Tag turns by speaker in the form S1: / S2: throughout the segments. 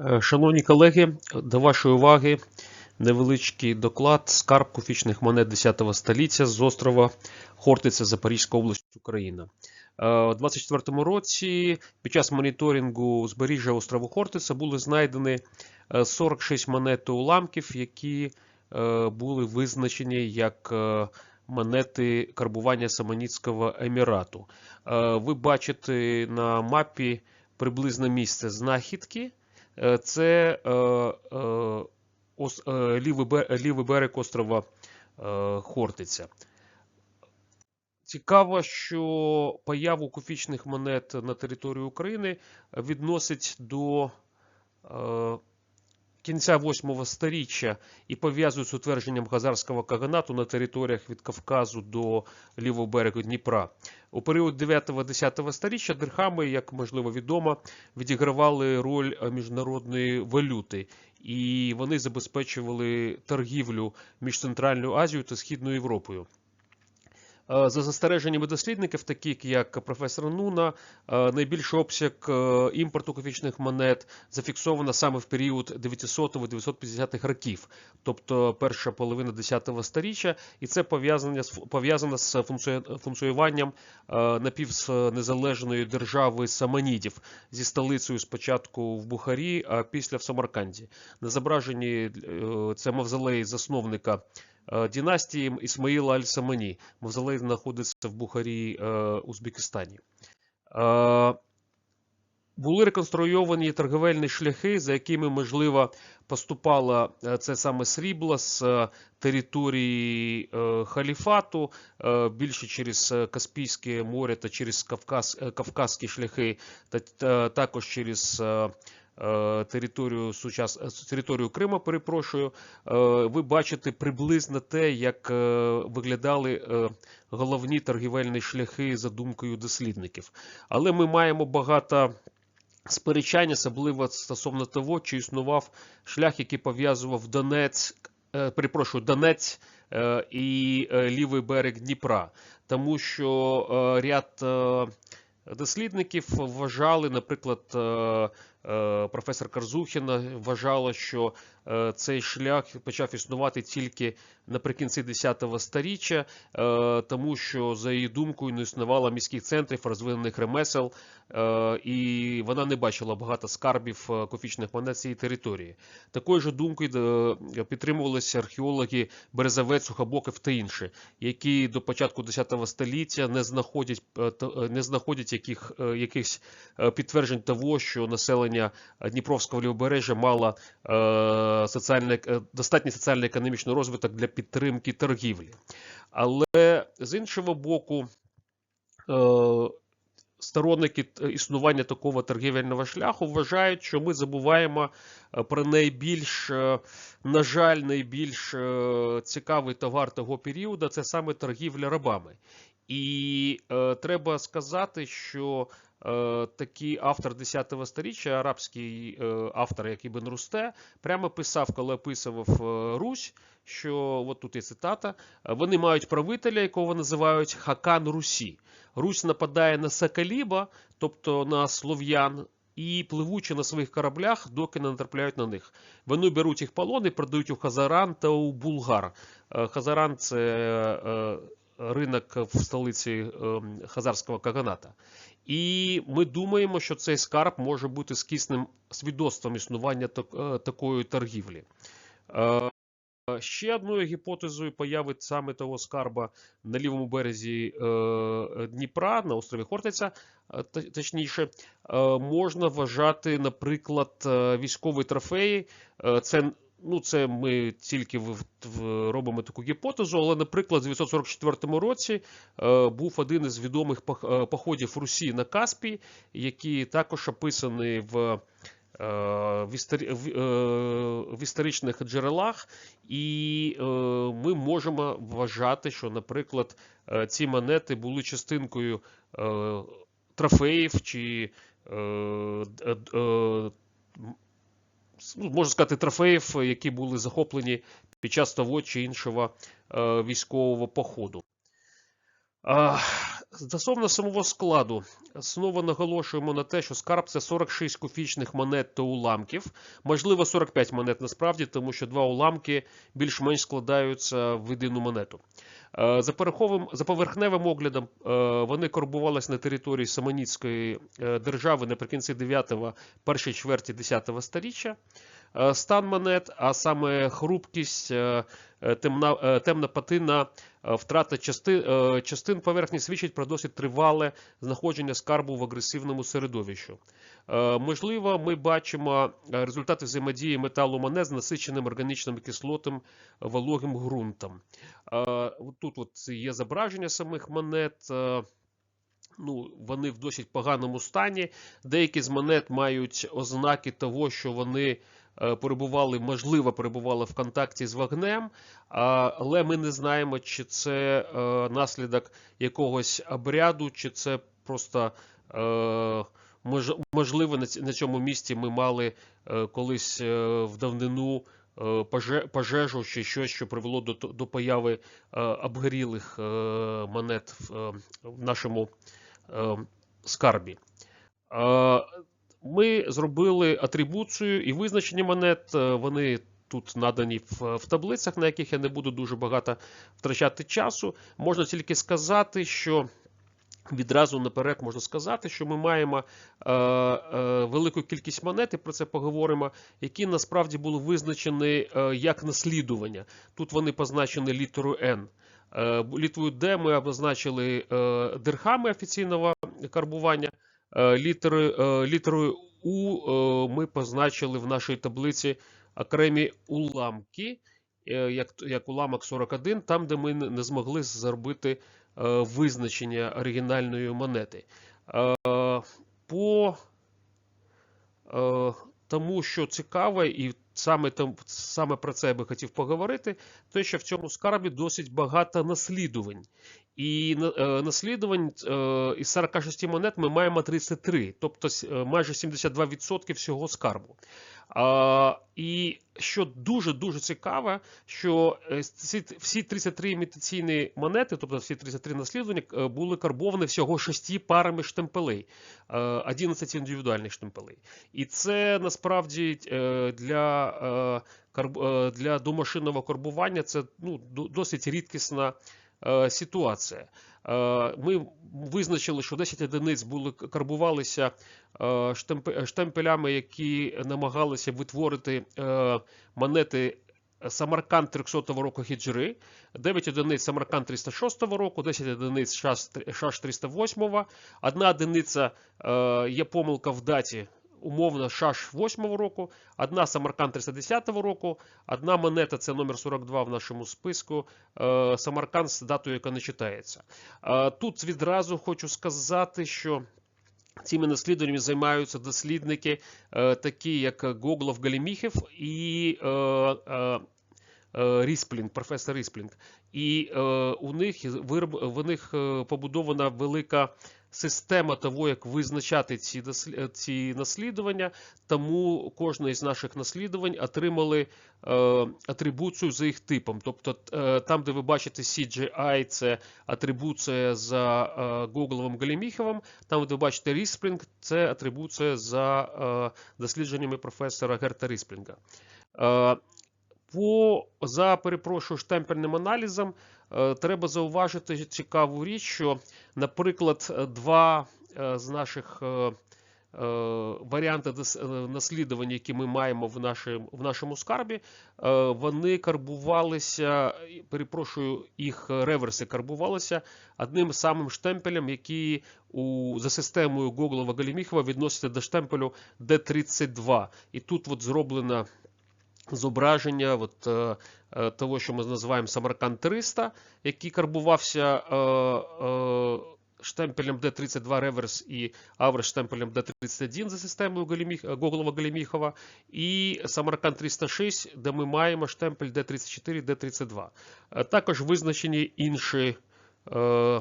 S1: Е, Шановні колеги, до вашої уваги невеличкий доклад скарб куфічних монет 10 століття з острова Хортиця, Запорізька область, Україна. Е, У 24 році під час моніторингу узбережжя острову Хортиця були знайдені е, 46 монет уламків, які е, були визначені як е, монети карбування Саманіцького емірату. Е, Ви бачите на мапі приблизне місце знахідки. Е, Це е, е, лівий, берег острова Хортиця. Цікаво, що появу куфічних монет на території України відносить до кінця 8 сторіччя і пов'язують з утвердженням Хазарського каганату на територіях від Кавказу до лівого берегу Дніпра. У період 9-10 сторіччя дирхами, як можливо відомо, відігравали роль міжнародної валюти, і вони забезпечували торгівлю між Центральною Азією та Східною Європою. Е, За застереженнями дослідників, таких як професор Нуна, е, найбільший обсяг е, імпорту кофічних монет зафіксовано саме в період 900-950-х років, тобто перша половина 10-го сторіччя, і це пов'язано пов'язано з функціо- функціонуванням напівнезалежної держави Саманідів зі столицею спочатку в Бухарі, а після в Самарканді. На зображенні це мавзолей засновника е, династії Ісмаїла Аль-Самані. Мавзолей знаходиться в Бухарі, е, Узбекистані. Е, Були реконструйовані торговельні шляхи, за якими, можливо, поступало це саме срібло з території халіфату, більше через Каспійське море та через Кавказ, Кавказькі шляхи, та, та також через територію, сучас... е, територію Криму, перепрошую, Е, ви бачите приблизно те, як е, виглядали е, головні торгівельні шляхи за думкою дослідників. Але ми маємо багато сперечань, особливо стосовно того, чи існував шлях, який пов'язував Донець, е, перепрошую, Донець е, і е, лівий берег Дніпра, тому що е, ряд е, дослідників вважали, наприклад, е, е, професор Карзухіна вважала, що е, цей шлях почав існувати тільки наприкінці 10-го сторіччя, е, тому що, за її думкою, не існувало міських центрів, розвинених ремесел, е, і вона не бачила багато скарбів е, кофічних монет цієї території. Такою ж думкою е, підтримувалися археологи Березовець, Сухобоков та інші, які до початку 10 століття не знаходять, е, е, не знаходять яких, е, якихось е, підтверджень того, що населення Дніпровського лівобережжя мало е, е, достатній соціально-економічний розвиток для підтримки торгівлі. Але з іншого боку, е, сторонники існування такого торгівельного шляху вважають, що ми забуваємо е, про найбільш, е, на жаль, найбільш е, цікавий товар того періоду це саме торгівля рабами. І е, треба сказати, що е, такий автор 10-го сторіччя, арабський е, автор, як Ібн Русте, прямо писав, коли описував е, Русь, що от тут є цитата: е, вони мають правителя, якого називають Хакан Русі. Русь нападає на Сакаліба, тобто на слов'ян, і пливучи на своїх кораблях, доки не натрапляють на них. Вони беруть їх полон і продають у Хазаран та у Булгар. Е, Хазаран це е, ринок в столиці е, Хазарського каганата. І ми думаємо, що цей скарб може бути скісним свідоцтвом існування е, такої торгівлі. Е, Ще одною гіпотезою появи саме того скарба на лівому березі е, Дніпра, на острові Хортиця, точніше, можна вважати, наприклад, військові трофеї. Це, ну, це ми тільки робимо таку гіпотезу, але, наприклад, в 944 році е, був один із відомих е, походів Русі на Каспій, який також описаний в е, в, історичних джерелах, і ми можемо вважати, що, наприклад, ці монети були частинкою трофеїв чи можна сказати, трофеїв, які були захоплені під час того чи іншого е, військового походу. Стосовно самого складу, знову наголошуємо на те, що скарб це 46 копійчних монет та уламків, можливо 45 монет насправді, тому що два уламки більш-менш складаються в єдину монету. Е, За, переховим, за поверхневим оглядом е, вони карбувалися на території Самоніцької е, держави наприкінці 9-го, першій чверті 10-го сторіччя. Е, Стан монет, а саме хрупкість, е, е, темна, темна патина, втрата частин, частин поверхні свідчить про досить тривале знаходження скарбу в агресивному середовищу. Е, Можливо, ми бачимо результати взаємодії металу монет з насиченим органічним кислотом вологим ґрунтом. Тут от є зображення самих монет. Ну, вони в досить поганому стані. Деякі з монет мають ознаки того, що вони перебували, можливо, перебували в контакті з вогнем, але ми не знаємо, чи це е, наслідок якогось обряду, чи це просто е, можливо на, цьому місці ми мали е, колись е, в давнину е, пожежу чи щось, що привело до, появи е, обгорілих е, монет в, е, нашому е, скарбі. Ми зробили атрибуцію і визначення монет. е, Вони тут надані в, таблицях, на яких я не буду дуже багато втрачати часу. Можна тільки сказати, що відразу наперед можна сказати, що ми маємо е, е, велику кількість монет, і про це поговоримо, які насправді були визначені е, як наслідування. Тут вони позначені літерою N. Е, Літерою D ми обозначили е, дирхами офіційного карбування. Е, Літерою, е, У е, ми позначили в нашій таблиці окремі уламки, як, як уламок 41, там, де ми не змогли зробити визначення оригінальної монети. По тому, що цікаво, і саме, там, саме про це я би хотів поговорити, те, що в цьому скарбі досить багато наслідувань. І е, наслідувань е, із 46 монет ми маємо 33, тобто е, майже 72% всього скарбу. І що дуже-дуже цікаво, що е, ці, всі 33 імітаційні монети, тобто всі 33 наслідування, були карбовані всього 6 парами штемпелей, е, 11 індивідуальних штемпелей. І це насправді для, для домашинного карбування це ну, досить рідкісна ситуація. Е, Ми визначили, що 10 одиниць були карбувалися е, штемпелями, які намагалися витворити е, монети Самарканд 300 року хіджри, 9 одиниць Самарканд 306 року, 10 одиниць Шаш 308, одна одиниця е, є помилка в даті. Умовно Шаш 8-го року, одна Самарканд 310-го року, одна монета це номер 42 в нашому списку, е, Самарканд з датою, яка не читається. Е, Тут відразу хочу сказати, що Цими наслідуваннями займаються дослідники, е, такі як Гоглов Галіміхів і Рісплінг, професор Рісплінг. І е, у них в них е, побудована велика система того, як визначати ці, ці наслідування. Тому кожне із наших наслідувань отримали е, атрибуцію за їх типом. Тобто е, там, де ви бачите CGI, це атрибуція за е, Гогловим Галіміховим, там, де ви бачите Рісплінг, це атрибуція за е, дослідженнями професора Герта Рісплінга. По, за, перепрошую, штемпельним аналізом е, треба зауважити цікаву річ, що, наприклад, е, два е, з наших варіанти наслідування, які ми маємо в, нашому, в нашому скарбі, вони карбувалися, перепрошую, їх реверси карбувалися одним самим штемпелем, який у, за системою Гоглова Галіміхова відноситься до штемпелю D32. І тут от зроблена зображення от, е, е, того, що ми називаємо Самарканд 300, який карбувався е, е, штемпелем D32 реверс і аверс штемпелем D31 за системою Галіміх, Гоголова Галіміхова, і Самарканд 306, де ми маємо штемпель D34, D32. Е, Також визначені інші е,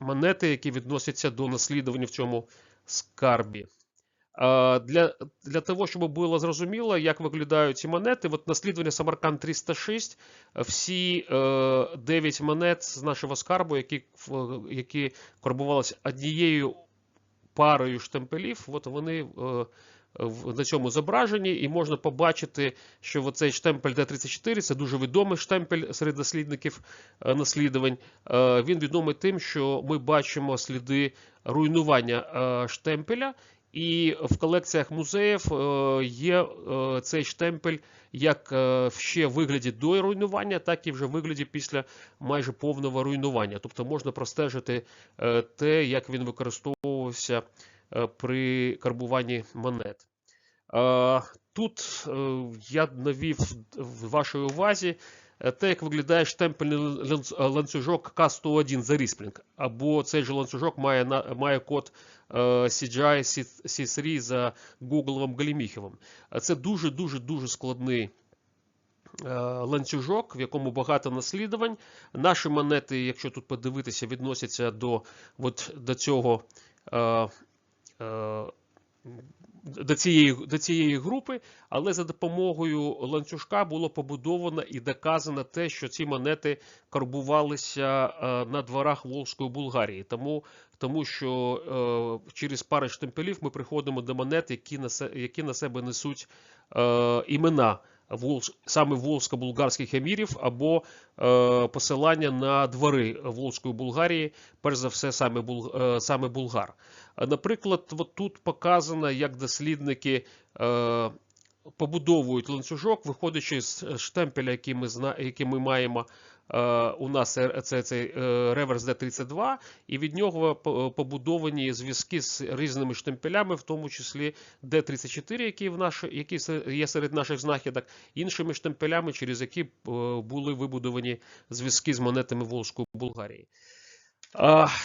S1: монети, які відносяться до наслідування в цьому скарбі. Е, Для, для того, щоб було зрозуміло, як виглядають ці монети, от наслідування Самарканд 306, е, всі е, 9 монет з нашого скарбу, які, в- які карбувалися однією парою штемпелів, от вони е, на цьому зображенні, і можна побачити, що оцей штемпель D34 це дуже відомий штемпель серед дослідників е, наслідувань. Е, Він відомий тим, що ми бачимо сліди руйнування е, штемпеля. І в колекціях музеїв е, є е, цей штемпель як е, ще в вигляді до руйнування, так і вже в вигляді після майже повного руйнування. Тобто можна простежити те, як він використовувався при карбуванні монет. Тут я навів в вашій увазі те, як виглядає штемпельний ланцюжок К101 за Рісплінг. Або цей же ланцюжок має, має код CGI C3 за Гугловим Галіміховим. Е, Це дуже-дуже дуже складний е, ланцюжок, в якому багато наслідувань. Наші монети, якщо тут подивитися, відносяться до, от, до цього. Е, е, до цієї, до цієї групи, але за допомогою ланцюжка було побудовано і доказано те, що ці монети карбувалися е, на дворах Волзької Булгарії. Тому, тому що е, через пари штемпелів ми приходимо до монет, які на, які на себе несуть е, імена Волж, саме волжсько-булгарських емірів або е, посилання на двори Волзької Булгарії, перш за все саме, Бул, е, саме Булгар. Наприклад, от тут показано, як дослідники е, побудовують ланцюжок, виходячи з штемпеля, який ми, зна, який ми маємо. Е, У нас е, це цей е, реверс D32, і від нього по- побудовані зв'язки з різними штемпелями, в тому числі D34, який, в наш, се- є серед наших знахідок, іншими штемпелями, через які були вибудовані зв'язки з монетами Волжської Булгарії.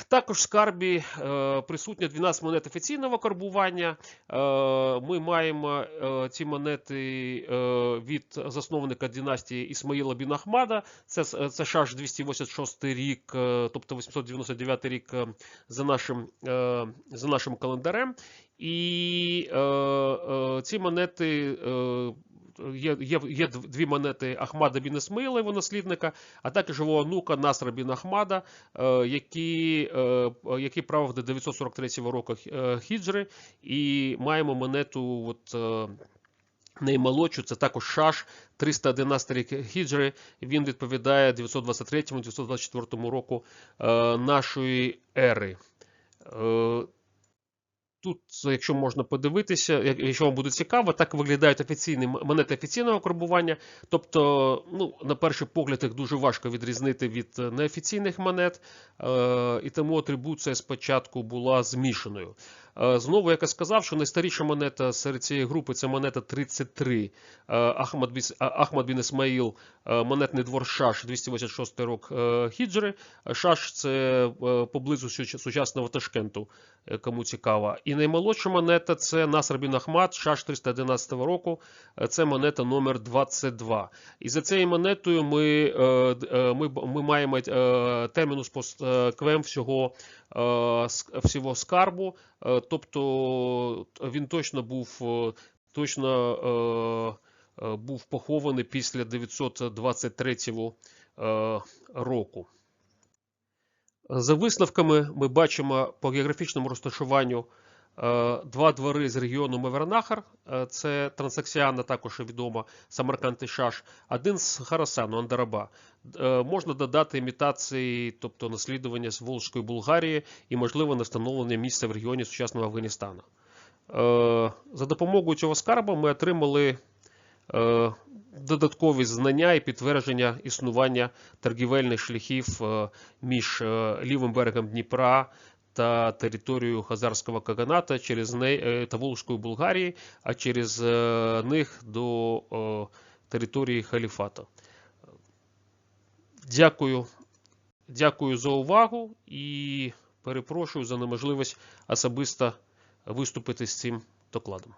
S1: Також в скарбі е, присутні 12 монет офіційного карбування. Е, Ми маємо е, ці монети від засновника династії Ісмаїла бін Ахмада. Це, це шаш 286 рік, тобто 899 рік за нашим, за нашим календарем. І ці монети. Е, Є, є, є дві монети Ахмада бін Ісмаїла, його наслідника, а також його онука Насра бін Ахмада, е, який, е, який правив до 943 року е, хіджри, і маємо монету от, е, наймолодшу, це також шаш 311 рік хіджри. Він відповідає 923-924 року е, нашої ери. Е, Тут, якщо можна подивитися, якщо вам буде цікаво, так виглядають офіційні монети офіційного карбування. Тобто, ну, на перший погляд, їх дуже важко відрізнити від е, неофіційних монет, е, і тому атрибуція спочатку була змішаною. Е, Знову, як я сказав, що найстаріша монета серед цієї групи це монета 33. Е, Ахмад, Ахмад бін Ісмаїл, е, монетний двор Шаш, 286 рок е, хіджри. Шаш це е, поблизу сучасного Ташкенту, е, кому цікаво. І наймолодша монета це Наср бін Ахмад, Шаш 311 року. Е, Це монета номер 22. І за цією монетою ми, е, е, ми, ми маємо е, термінус пост е, квем всього, е, всього скарбу. Е, Тобто він точно був е, точно е, е, був похований після 923 е, року. За висновками ми бачимо по географічному розташуванню е, два двори з регіону Мавернахар, е, це Трансаксіана, також відома Самарканд і Шаш, один з Харасану, Андараба. Е, Можна додати імітації, тобто наслідування з Волжської Булгарії і, можливо, на встановлення місця в регіоні сучасного Афганістану. Е, За допомогою цього скарба ми отримали е, додаткові знання і підтвердження існування торгівельних шляхів е, між е, лівим берегом Дніпра та територію Хазарського Каганата через неї е, та Волжської Булгарії, а через е, них до території халіфату. Дякую. Дякую за увагу і перепрошую за неможливість особисто виступити з цим докладом.